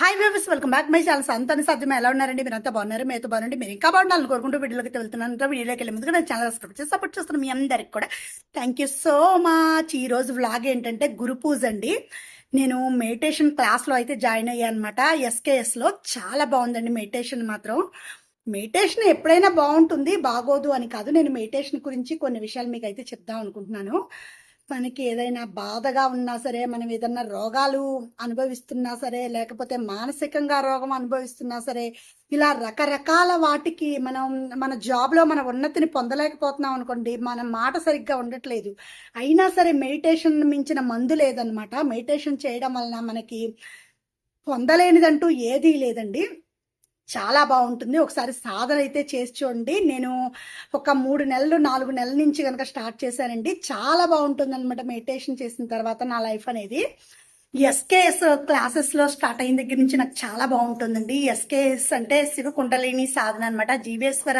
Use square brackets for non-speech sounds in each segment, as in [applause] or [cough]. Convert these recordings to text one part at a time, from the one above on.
Hi viewers welcome back my channel సంతాన సాధ్యం ఎలా ఉన్నారండి? మీరు అంతా బాగున్నారు? మీతో బాగుండి మీరు ఇంకా బాగుండాలని కోరుకుంటూ వీడియోకి వెళ్తున్నాను. వీడియోకి వెళ్ళే ముందుగా నా ఛానల్ సబ్స్క్రైబ్ చేసి సపోర్ట్ చేస్తున్న మీ అందరికి కూడా థ్యాంక్ యూ సో మచ్ ఈ రోజు వ్లాగ్ ఏంటంటే గురు పూజ అండి. నేను మెడిటేషన్ క్లాస్లో అయితే జాయిన్ అయ్యాను అనమాట ఎస్కేఎస్లో చాలా బాగుందండి మెడిటేషన్ మాత్రం. మెడిటేషన్ ఎప్పుడైనా బాగుంటుంది బాగోదు అని కాదు. నేను మెడిటేషన్ గురించి కొన్ని విషయాలు మీకు అయితే చెప్దాం అనుకుంటున్నాను. మనకి ఏదైనా బాధగా ఉన్నా సరే మనం ఏదైనా రోగాలు అనుభవిస్తున్నా సరే లేకపోతే మానసికంగా రోగం అనుభవిస్తున్నా సరే ఇలా రకరకాల వాటికి మనం మన జాబ్లో మన ఉన్నతిని పొందలేకపోతున్నాం అనుకోండి మన మాట సరిగ్గా ఉండట్లేదు. అయినా సరే మెడిటేషన్ మించిన మందు లేదనమాట మెడిటేషన్ చేయడం వలన మనకి పొందలేనిదంటూ ఏదీ లేదండి. చాలా బాగుంటుంది. ఒకసారి సాధన అయితే చేసి చూడండి. నేను ఒక మూడు నెలలు నాలుగు నెలల నుంచి కనుక స్టార్ట్ చేశానండి. చాలా బాగుంటుంది అనమాట మెడిటేషన్ చేసిన తర్వాత నా లైఫ్ అనేది. ఎస్కేఎస్ క్లాసెస్లో స్టార్ట్ అయిన దగ్గర నుంచి నాకు చాలా బాగుంటుందండి. ఎస్కేఎస్ అంటే శివ కుండలిని సాధన అనమాట జీవేశ్వర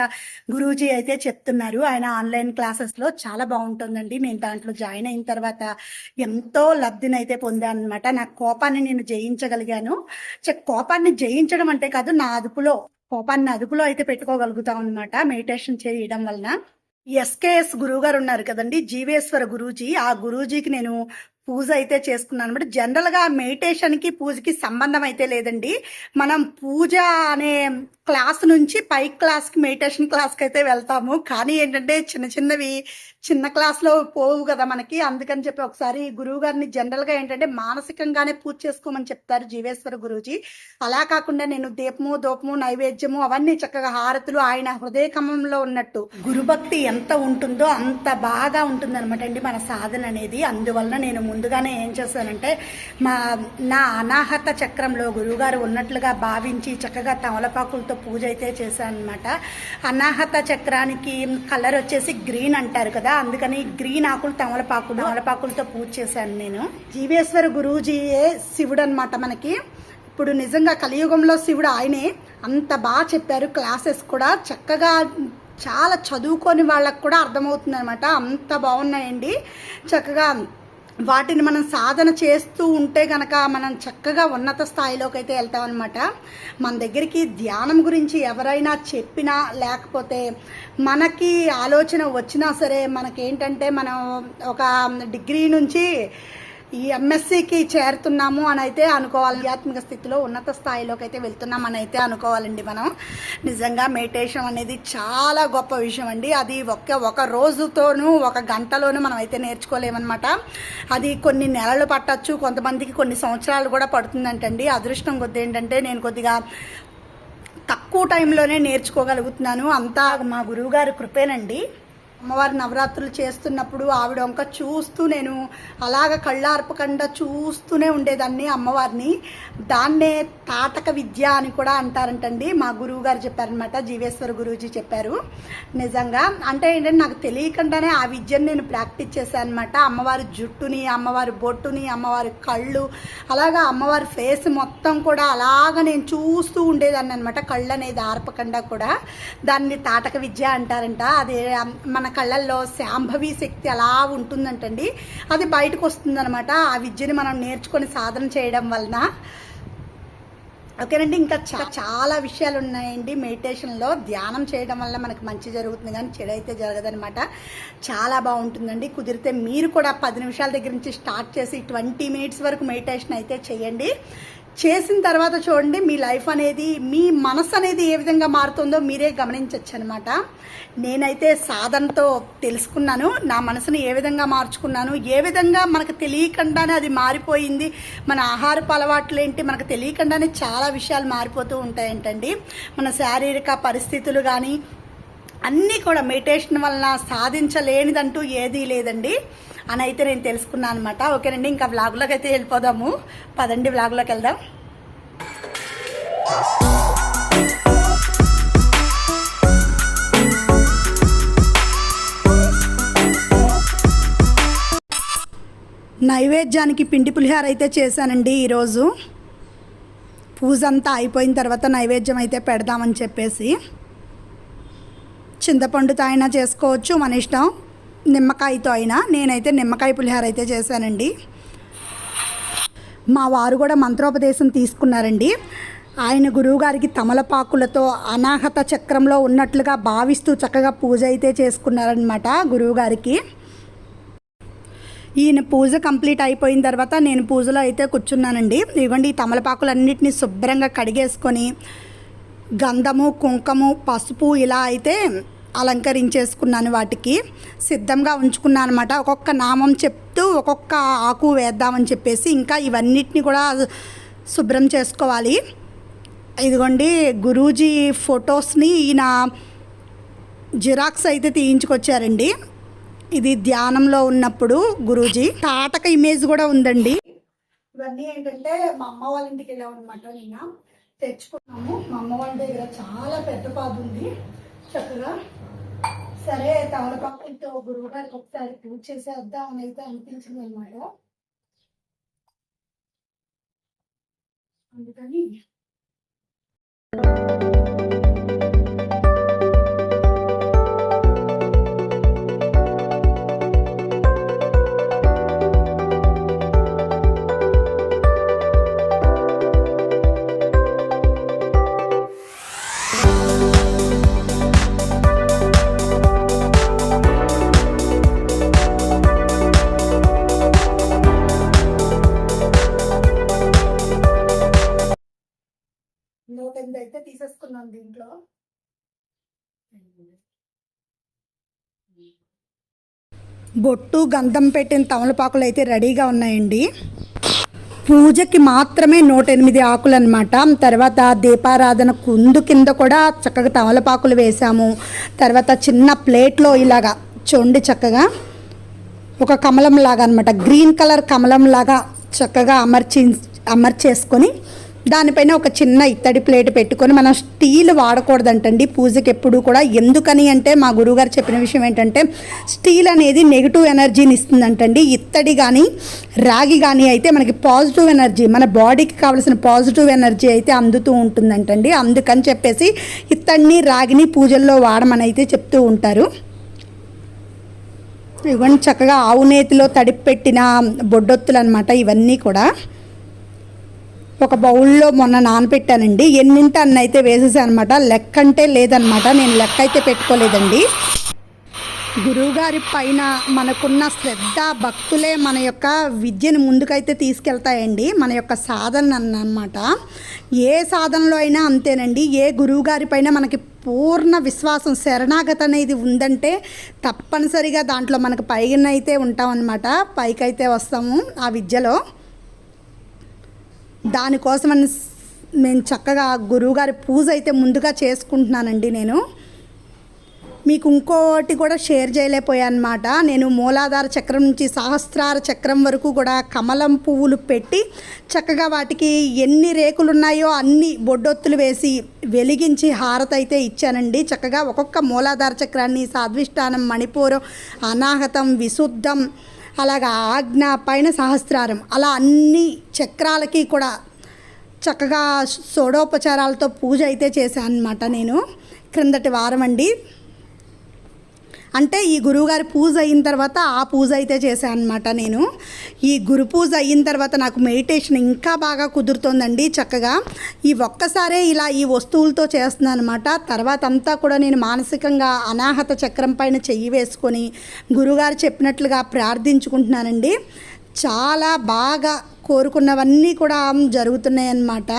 గురూజీ అయితే చెప్తున్నారు. ఆయన ఆన్లైన్ క్లాసెస్లో చాలా బాగుంటుందండి. నేను దాంట్లో జాయిన్ అయిన తర్వాత ఎంతో లబ్ధిని అయితే పొందాను అనమాట నా కోపాన్ని నేను జయించగలిగాను. కోపాన్ని జయించడం అంటే కాదు నా అదుపులో కోపాన్ని అదుపులో అయితే పెట్టుకోగలుగుతాం అనమాట మెడిటేషన్ చేయడం వలన. ఎస్కేఎస్ గురువు గారు ఉన్నారు కదండి జీవేశ్వర గురూజీ. ఆ గురూజీకి నేను పూజ అయితే చేసుకున్నాను. అనమాట జనరల్గా మెడిటేషన్కి పూజకి సంబంధం అయితే లేదండి. మనం పూజ అనే క్లాస్ నుంచి పై క్లాస్కి మెడిటేషన్ క్లాస్కి అయితే వెళ్తాము. కానీ ఏంటంటే చిన్న చిన్నవి చిన్న క్లాస్లో పోవు కదా మనకి. అందుకని చెప్పి ఒకసారి గురువు గారిని జనరల్గా ఏంటంటే మానసికంగానే పూజ చేసుకోమని చెప్తారు జీవేశ్వర గురూజీ. అలా కాకుండా నేను దీపము దూపము నైవేద్యము అవన్నీ చక్కగా హారతులు ఆయన హృదయ కమంలో ఉన్నట్టు గురుభక్తి ఎంత ఉంటుందో అంత బాగా ఉంటుందన్నమాట అండి మన సాధన అనేది. అందువలన నేను ముందుగానే ఏం చేశానంటే మా నా అనాహత చక్రంలో గురువుగారు ఉన్నట్లుగా భావించి చక్కగా తమలపాకులతో పూజ అయితే చేశాను అనమాట అనాహత చక్రానికి కలర్ వచ్చేసి గ్రీన్ అంటారు కదా అందుకని గ్రీన్ ఆకులు తమలపాకులు తమలపాకులతో పూజ చేశాను నేను. జీవేశ్వర గురూజీయే శివుడు అనమాట మనకి. ఇప్పుడు నిజంగా కలియుగంలో శివుడు ఆయనే. అంత బాగా చెప్పారు క్లాసెస్ కూడా. చక్కగా చాలా చదువుకొని వాళ్ళకు కూడా అర్థమవుతుంది అనమాట అంత బాగున్నాయండి. చక్కగా వాటిని మనం సాధన చేస్తూ ఉంటే గనక మనం చక్కగా ఉన్నత స్థాయిలోకి అయితే వెళ్తాం అనమాట మన దగ్గరికి ధ్యానం గురించి ఎవరైనా చెప్పినా లేకపోతే మనకి ఆలోచన వచ్చినా సరే మనకేంటంటే మనం ఒక డిగ్రీ నుంచి ఈ ఎంఎస్సికి చేరుతున్నాము అని అయితే అనుకోవాలి. ఆధ్యాత్మిక స్థితిలో ఉన్నత స్థాయిలోకి అయితే వెళ్తున్నాం అని అయితే అనుకోవాలండి మనం. నిజంగా మెడిటేషన్ అనేది చాలా గొప్ప విషయం అండి. అది ఒక్క ఒక రోజుతోనూ ఒక గంటలోనూ మనం అయితే నేర్చుకోలేమన్నమాట. అది కొన్ని నెలలు పట్టచ్చు కొంతమందికి కొన్ని సంవత్సరాలు కూడా పడుతుందంటండి. అదృష్టం కొద్ది ఏంటంటే నేను కొద్దిగా తక్కువ టైంలోనే నేర్చుకోగలుగుతున్నాను. అంతా మా గురువుగారి కృపేనండి. అమ్మవారి నవరాత్రులు చేస్తున్నప్పుడు ఆవిడ వంక చూస్తూ నేను అలాగ కళ్ళార్పకుండా చూస్తూనే ఉండేదాన్ని అమ్మవారిని. దాన్నే తాటక విద్య అని కూడా అంటారంటండి. మా గురువు గారు చెప్పారనమాట జీవేశ్వర గురూజీ చెప్పారు. నిజంగా అంటే ఏంటంటే నాకు తెలియకుండానే ఆ విద్యను నేను ప్రాక్టీస్ చేశాను అనమాట అమ్మవారి జుట్టుని అమ్మవారి బొట్టుని అమ్మవారి కళ్ళు అలాగా అమ్మవారి ఫేస్ మొత్తం కూడా అలాగ నేను చూస్తూ ఉండేదాన్ని అనమాట కళ్ళు అనేది ఆర్పకుండా కూడా. దాన్ని తాటక విద్య అంటారంట. అది మన కళ్ళల్లో శాంభవి శక్తి అలా ఉంటుందంటండి. అది బయటకు వస్తుందనమాట ఆ విద్యని మనం నేర్చుకొని సాధన చేయడం వలన. ఓకేనండి ఇంకా చాలా చాలా విషయాలు ఉన్నాయండి మెడిటేషన్లో. ధ్యానం చేయడం వల్ల మనకు మంచి జరుగుతుంది కానీ చెడు అయితే జరగదనమాట చాలా బాగుంటుందండి. కుదిరితే మీరు కూడా పది నిమిషాల దగ్గర నుంచి స్టార్ట్ చేసి ట్వంటీ మినిట్స్ వరకు మెడిటేషన్ అయితే చేయండి. చేసిన తర్వాత చూడండి మీ లైఫ్ అనేది మీ మనసు అనేది ఏ విధంగా మారుతుందో మీరే గమనించవచ్చు అనమాట నేనైతే సాధనతో తెలుసుకున్నాను నా మనసుని ఏ విధంగా మార్చుకున్నాను ఏ విధంగా మనకు తెలియకుండానే అది మారిపోయింది మన ఆహారపు అలవాట్లు ఏంటి మనకు తెలియకుండానే చాలా విషయాలు మారిపోతూ ఉంటాయంటండి. మన శారీరక పరిస్థితులు కానీ అన్నీ కూడా మెడిటేషన్ వలన సాధించలేనిదంటూ ఏదీ లేదండి. అని అయితే నేను తెలుసుకున్నాను అనమాట ఓకేనండి ఇంకా వ్లాగ్లోకి అయితే వెళ్ళిపోదాము. పదండి వ్లాగ్లోకి వెళ్దాం. నైవేద్యానికి పిండి పులిహార అయితే చేశానండి ఈరోజు. పూజ అంతా అయిపోయిన తర్వాత నైవేద్యం అయితే పెడదామని చెప్పేసి. చింతపండుతో అయినా చేసుకోవచ్చు మన ఇష్టం. నిమ్మకాయతో అయినా నేనైతే నిమ్మకాయ పులిహార అయితే చేశానండి. మా వారు కూడా మంత్రోపదేశం తీసుకున్నారండి. ఆయన గురువుగారికి తమలపాకులతో అనాహత చక్రంలో ఉన్నట్లుగా భావిస్తూ చక్కగా పూజ అయితే చేసుకున్నారనమాట గురువుగారికి ఈయన పూజ కంప్లీట్ అయిపోయిన తర్వాత నేను పూజలో అయితే కూర్చున్నానండి. ఇదిగోండి ఈ తమలపాకులన్నిటిని శుభ్రంగా కడిగేసుకొని గంధము కుంకము పసుపు ఇలా అయితే అలంకరించేసుకున్నాను వాటికి. సిద్ధంగా ఉంచుకున్నాను అనమాట ఒక్కొక్క నామం చెప్తూ ఒక్కొక్క ఆకు వేద్దామని చెప్పేసి ఇంకా ఇవన్నిటిని కూడా శుభ్రం చేసుకోవాలి. ఇదిగోండి గురూజీ ఫొటోస్ని ఈయన జిరాక్స్ అయితే తీయించుకొచ్చారండి. ఇది ధ్యానంలో ఉన్నప్పుడు గురూజీ. తాటక ఇమేజ్ కూడా ఉందండి. ఇవన్నీ ఏంటంటే మా అమ్మ వాళ్ళ ఇంటికి వెళ్ళాం అనమాట నిన్న. తెచ్చుకున్నాము. మా అమ్మ వాళ్ళ దగ్గర చాలా పెద్ద పాదు ఉంది. చక్కగా సరే తమలపాకులతో గురువు గారికి ఒకసారి పూజ చేసేద్దాం అని అయితే అనిపించింది అనమాట అందుకని బొట్టు గంధం పెట్టిన తమలపాకులు అయితే రెడీగా ఉన్నాయండి. పూజకి మాత్రమే నూట ఎనిమిది ఆకులు అనమాట తర్వాత దీపారాధన కుందు కింద కూడా చక్కగా తమలపాకులు వేసాము తర్వాత చిన్న ప్లేట్లో ఇలాగా చూడండి చక్కగా ఒక కమలం లాగా అనమాట గ్రీన్ కలర్ కమలం లాగా చక్కగా అమర్చి అమర్చేసుకొని దానిపైన ఒక చిన్న ఇత్తడి ప్లేట్ పెట్టుకొని మనం స్టీల్ వాడకూడదంటండి. పూజకి ఎప్పుడు కూడా. ఎందుకని అంటే మా గురువుగారు చెప్పిన విషయం ఏంటంటే స్టీల్ అనేది నెగిటివ్ ఎనర్జీని ఇస్తుందంటండి. ఇత్తడి కానీ రాగి కానీ అయితే మనకి పాజిటివ్ ఎనర్జీ మన బాడీకి కావాల్సిన పాజిటివ్ ఎనర్జీ అయితే అందుతూ ఉంటుందంటండి. అందుకని చెప్పేసి ఇత్తడిని రాగిని పూజల్లో వాడమని అయితే చెప్తూ ఉంటారు. ఇవన్నీ చక్కగా ఆవు నేతిలో తడిపెట్టిన బొడ్డొత్తులు అనమాట ఇవన్నీ కూడా. ఒక బౌల్లో మొన్న నానపెట్టానండి. ఎన్నింటి అన్న అయితే వేసేసాను అనమాట లెక్క అంటే లేదనమాట నేను లెక్క అయితే పెట్టుకోలేదండి. గురువుగారి పైన మనకున్న శ్రద్ధ భక్తులే మన యొక్క విద్యను ముందుకైతే తీసుకెళ్తాయండి. మన యొక్క సాధన అన్నమాట. ఏ సాధనలో అయినా అంతేనండి. ఏ గురువుగారి పైన మనకి పూర్ణ విశ్వాసం శరణాగత అనేది ఉందంటే తప్పనిసరిగా దాంట్లో మనకు పైన అయితే ఉంటామన్నమాట. పైకైతే వస్తాము ఆ విద్యలో. దానికోసమని నేను చక్కగా గురువుగారి పూజ అయితే ముందుగా చేసుకుంటున్నానండి నేను. మీకు ఇంకోటి కూడా షేర్ చేయలేకపోయాను అనమాట నేను మూలాధార చక్రం నుంచి సహస్రార చక్రం వరకు కూడా కమలం పువ్వులు పెట్టి చక్కగా వాటికి ఎన్ని రేకులు ఉన్నాయో అన్ని బొడ్డొత్తులు వేసి వెలిగించి హారత అయితే ఇచ్చానండి. చక్కగా ఒక్కొక్క మూలాధార చక్రాన్ని సాధ్విష్టానం మణిపూరం అనాహతం విశుద్ధం అలాగా ఆజ్ఞ పైన సహస్రారం. అలా అన్ని చక్రాలకి కూడా చక్కగా షోడోపచారాలతో పూజ అయితే చేశాను అనమాట నేను. క్రిందటి వారం అండి అంటే ఈ గురువుగారి పూజ అయిన తర్వాత ఆ పూజ అయితే చేశాను అనమాట నేను. ఈ గురు పూజ అయిన తర్వాత నాకు మెడిటేషన్ ఇంకా బాగా కుదురుతోందండి చక్కగా. ఈ ఒక్కసారే ఇలా ఈ వస్తువులతో చేస్తున్నాను అనమాట తర్వాత అంతా కూడా నేను మానసికంగా అనాహత చక్రం పైన చెయ్యి వేసుకొని గురుగారు చెప్పినట్లుగా ప్రార్థించుకుంటున్నానండి. చాలా బాగా కోరుకున్నవన్నీ కూడా జరుగుతున్నాయి అన్నమాట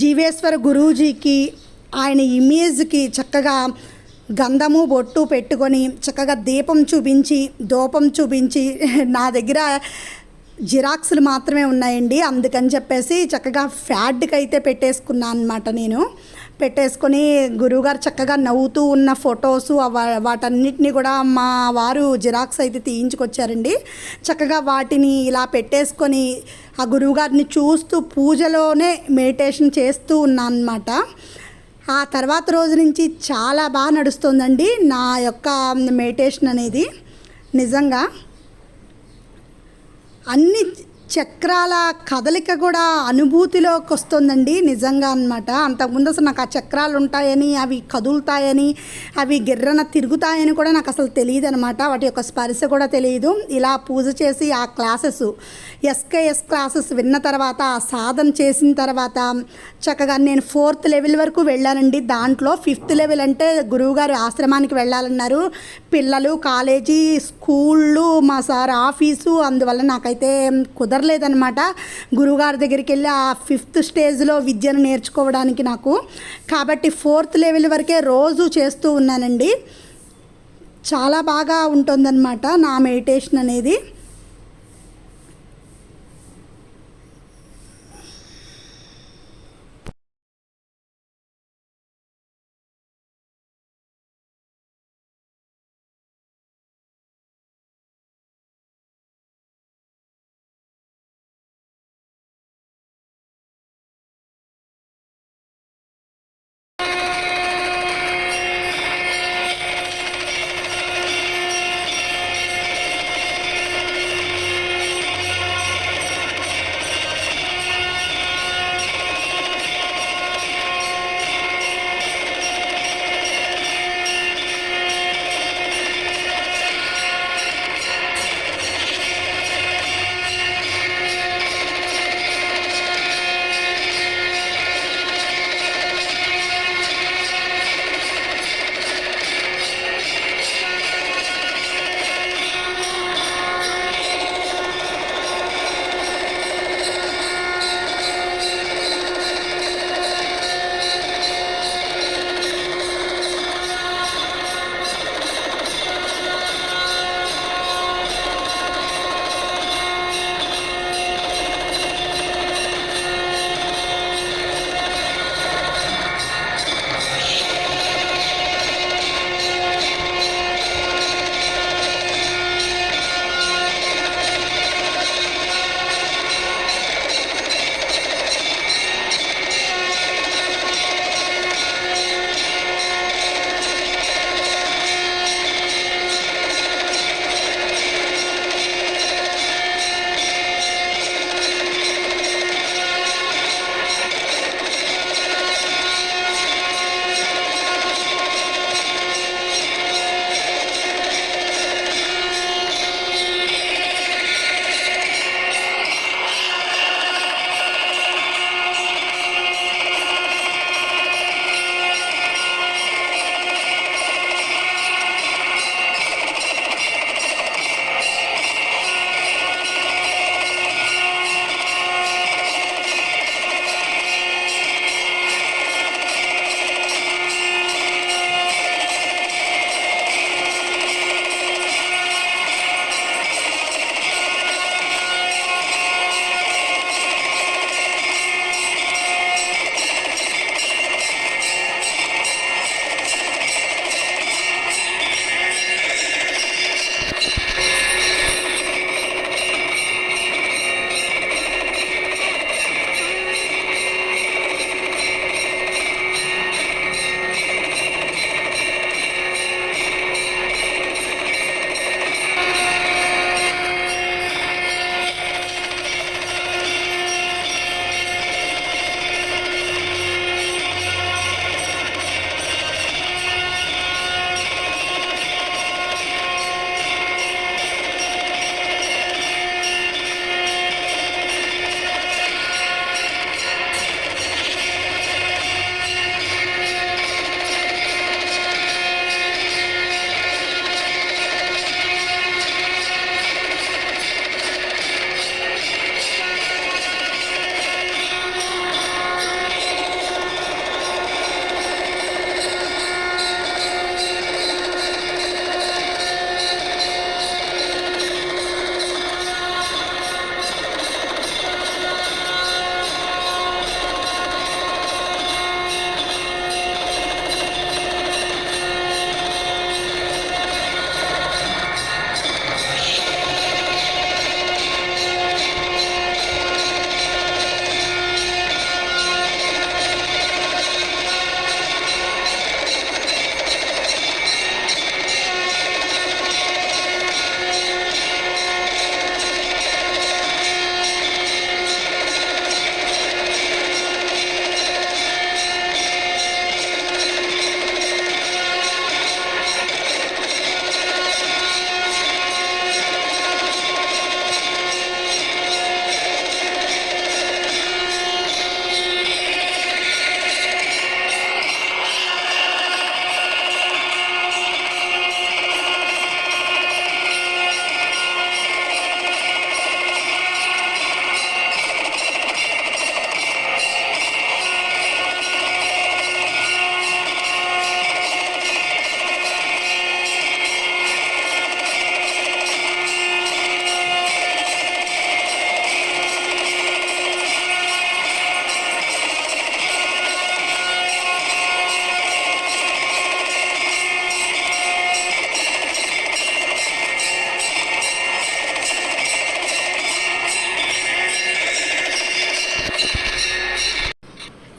జీవేశ్వర గురూజీకి ఆయన ఇమేజ్కి చక్కగా గంధము బొట్టు పెట్టుకొని చక్కగా దీపం చూపించి దూపం చూపించి [laughs] నా దగ్గర జిరాక్స్లు మాత్రమే ఉన్నాయండి. అందుకని చెప్పేసి చక్కగా ఫ్యాడ్కి అయితే పెట్టేసుకున్నాను అనమాట నేను. పెట్టేసుకొని గురువుగారు చక్కగా నవ్వుతూ ఉన్న ఫొటోస్ వాటన్నిటిని కూడా మా వారు జిరాక్స్ అయితే తీయించుకొచ్చారండి. చక్కగా వాటిని ఇలా పెట్టేసుకొని ఆ గురువుగారిని చూస్తూ పూజలోనే మెడిటేషన్ చేస్తూ ఉన్నాను అనమాట ఆ తర్వాత రోజు నుంచి చాలా బాగా నడుస్తుందండి నా యొక్క మెడిటేషన్ అనేది. నిజంగా అన్ని చక్రాల కదలిక కూడా అనుభూతిలోకి వస్తుందండి నిజంగా అనమాట అంతకుముందు అసలు నాకు ఆ చక్రాలు ఉంటాయని అవి కదులుతాయని అవి గిర్రన తిరుగుతాయని కూడా నాకు అసలు తెలియదు అనమాట వాటి యొక్క స్పర్శ కూడా తెలియదు. ఇలా పూజ చేసి ఆ క్లాసెస్ ఎస్కేఎస్ క్లాసెస్ విన్న తర్వాత ఆ సాధన చేసిన తర్వాత చక్కగా నేను ఫోర్త్ లెవెల్ వరకు వెళ్ళానండి. దాంట్లో ఫిఫ్త్ లెవెల్ అంటే గురువుగారు ఆశ్రమానికి వెళ్ళాలన్నారు. పిల్లలు కాలేజీ స్కూళ్ళు మా సార్ ఆఫీసు అందువల్ల నాకైతే కుదరలేదనమాట గురువుగారి దగ్గరికి వెళ్ళి ఆ ఫిఫ్త్ స్టేజ్లో విద్యను నేర్చుకోవడానికి నాకు. కాబట్టి ఫోర్త్ లెవెల్ వరకే రోజు చేస్తూ ఉన్నానండి. చాలా బాగా ఉంటుందన్నమాట నా మెడిటేషన్ అనేది.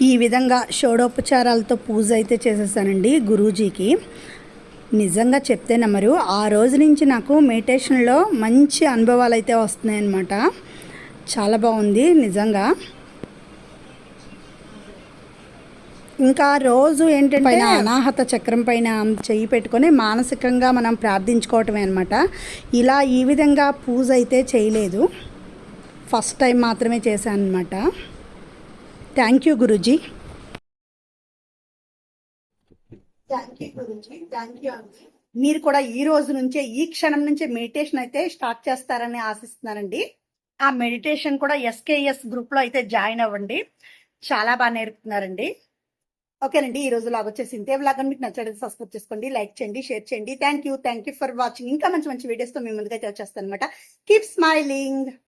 ఈ విధంగా షోడోపచారాలతో పూజ అయితే చేసేసానండి గురూజీకి. నిజంగా చెప్తే నమ్మరు. ఆ రోజు నుంచి నాకు మెడిటేషన్లో మంచి అనుభవాలు అయితే వస్తున్నాయన్నమాట. చాలా బాగుంది నిజంగా. ఇంకా రోజు ఏంటంటే పైన అనాహత చక్రం పైన చెయ్యి పెట్టుకొని మానసికంగా మనం ప్రార్థించుకోవటమే అనమాట ఇలా ఈ విధంగా పూజ అయితే చేయలేదు. ఫస్ట్ టైం మాత్రమే చేశాను అనమాట థ్యాంక్ యూ గురుజీ మీరు కూడా ఈ రోజు నుంచే ఈ క్షణం నుంచే మెడిటేషన్ అయితే స్టార్ట్ చేస్తారని ఆశిస్తున్నానండి. ఆ మెడిటేషన్ కూడా ఎస్కేఎస్ గ్రూప్లో అయితే జాయిన్ అవ్వండి. చాలా బాగా నేర్పుతున్నారండి. ఓకేనండి ఈ రోజు లాగా వచ్చేసి ఇంతే వ్లాగ్ మీకు నచ్చడం సబ్స్క్రైబ్ చేసుకోండి లైక్ చేయండి షేర్ చేయండి. Thank you thank you for watching ఇంకా మంచి మంచి వీడియోస్తో మీ ముందుకైతే వచ్చేస్తాను అనమాట కీప్ స్మైలింగ్